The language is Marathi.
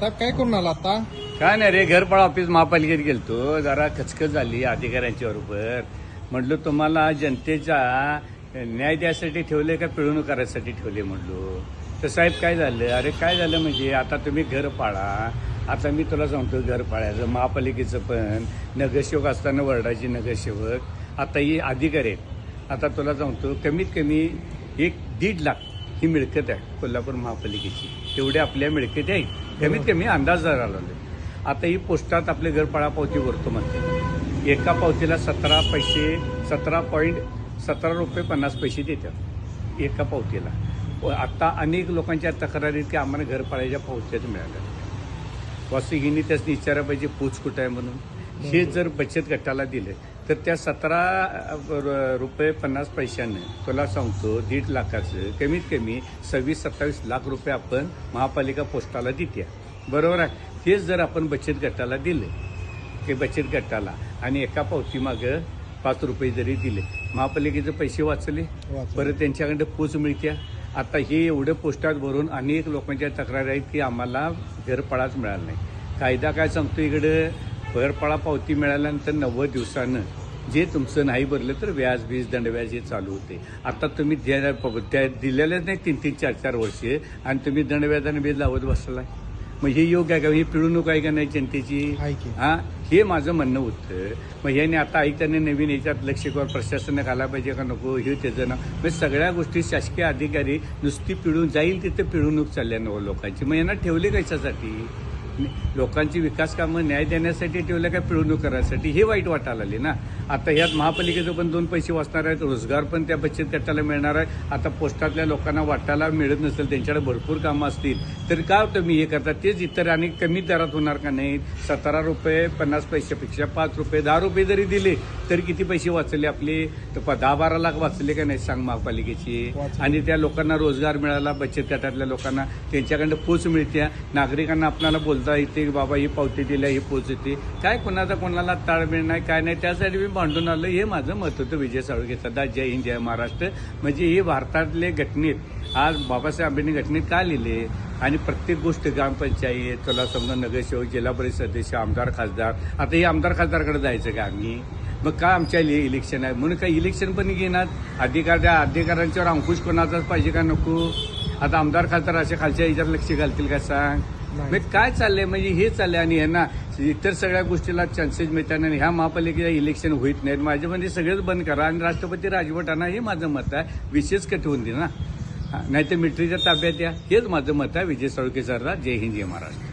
साहेब काय करून आला आता? काय नाही रे घरपाळ ऑफिस महापालिकेत गेलतो. जरा खचखच झाली अधिकाऱ्यांच्या बरोबर. म्हटलं तुम्हाला जनतेचा न्याय द्यायसाठी ठेवले का पिळवणूक करायसाठी ठेवले म्हटलो. तर साहेब काय झालं? अरे काय झालं म्हणजे आता तुम्ही घर पाळा. आता मी तुला सांगतो घर पाळायचं. महापालिकेचं पण. नगरसेवक असताना वर्डाची नगरसेवक. आता ही अधिकारी आहेत. आता तुला सांगतो कमीत कमी एक दीड लाख ही मिळकत आहे कोल्हापूर महापालिकेची. तेवढी आपल्या मिळकत आहे. कमीत कमी अंदाज जरा लावले आता ही पोस्टात आपले घरपाळा पावती भरतो म्हणते. एका पावतीला सतरा पैसे सतरा पॉईंट सतरा रुपये पन्नास पैसे देतात. एका पावतीला. व आता अनेक लोकांच्या तक्रारीत की आम्हाला घरपाळ्याच्या पावत्याच मिळाल्या. वास्तविक त्याच विचारा पाहिजे पूच कुठं आहे म्हणून? हे जर बचत गटाला दिले तर त्या सतरा रुपये पन्नास पैशानं तुला सांगतो दीड लाखाचं कमीत कमी सव्वीस सत्तावीस लाख रुपये आपण महापालिका पोस्टाला देते बरोबर आहे? हेच जर आपण बचत गटाला दिले ते बचत गटाला आणि एका पावतीमागं पाच रुपये जरी दिले महापालिकेचे पैसे वाचले वाचले. परत त्यांच्याकडे पोच मिळत्या. आता हे एवढं पोस्टात भरून अनेक लोकांच्या तक्रारी आहेत की आम्हाला घरपळाच मिळाला नाही. कायदा काय सांगतो इकडं? घरपळा पावती मिळाल्यानंतर नव्वद दिवसानं जे तुमचं नाही भरलं तर व्याज बीज दंडव्याज हे चालू होते. आता तुम्ही द्या त्या दिलेलेच नाही तीन तीन चार चार वर्षे आणि तुम्ही दंडव्याजाने बीज लावत बसलाय. मग हे योग्य आहे का? ही पिळवणूक आहे का नाही जनतेची. हा? हे माझं म्हणणं होतं. मग ह्याने आता ऐकताना नवीन याच्यात लक्ष किंवा प्रशासनाने घाला पाहिजे का नको? हे त्याचं ना म्हणजे सगळ्या गोष्टी शासकीय अधिकारी नुसती पिळून जाईल तिथे पिळवणूक चालल्या नव लोकांची. मग यांना ठेवले कशासाठी? लोकांची विकास कामं न्याय देण्यासाठी ठेवलं का पिळवणूक करायसाठी? हे वाईट वाटायला आले ना. आता ह्यात महापालिकेचं पण दोन पैसे वाचणार आहेत रोजगार पण त्या बचत गटाला मिळणार आहे. आता पोस्टातल्या लोकांना वाटायला मिळत नसेल त्यांच्याकडे भरपूर कामं असतील तर का तुम्ही हे करता तेच इतर आणि कमी दरात होणार का नाही? सतरा रुपये पन्नास पैशापेक्षा पाच रुपये दहा रुपये जरी दिले तर किती पैसे वाचले आपले? तर दहा बारा लाख वाचले का नाही सांग महापालिकेची. आणि त्या लोकांना रोजगार मिळाला बचत गटातल्या लोकांना त्यांच्याकडनं पोच मिळते नागरिकांना आपल्याला बोलता येते की बाबा ही पावती दिल्या ही पोच येते काय कोणाचा कोणाला ताळमेळ नाही काय नाही त्यासाठी मी भांडून आलो. हे माझं मत होतं विजय साळुंके सदा जय हिंद जय महाराष्ट्र. म्हणजे हे भारतातले घटनेत आज बाबासाहेब आंबेडकर घटनेत का लिहिले? आणि प्रत्येक गोष्ट ग्रामपंचायत तुला समजा नगरसेवक जिल्हा परिषद सदस्य आमदार खासदार. आता हे आमदार खासदारकडे जायचं का आम्ही? मग का आमच्या इलेक्शन आहे? म्हणून काय इलेक्शन पण घेणार? अधिकार त्या अधिकाऱ्यांच्यावर अंकुश कोणाचाच पाहिजे का नको? आता आमदार खासदार असे खालच्या याच्यावर लक्ष घालतील का सांग. मग काय चाललंय? म्हणजे हे चाललंय आणि यांना इतर सगळ्या गोष्टीला चान्सेस मिळतात आणि ह्या महापालिकेला इलेक्शन होत नाहीत. माझे म्हणजे सगळेच बंद करा आणि राष्ट्रपती राजवट आणा हे माझं मत आहे. विशेष कटवून दे ना. नाही तर मिलिटरीच्या ताब्यात या. हेच माझं मत आहे. विजय साळुके सरला. जय हिंद जय महाराष्ट्र.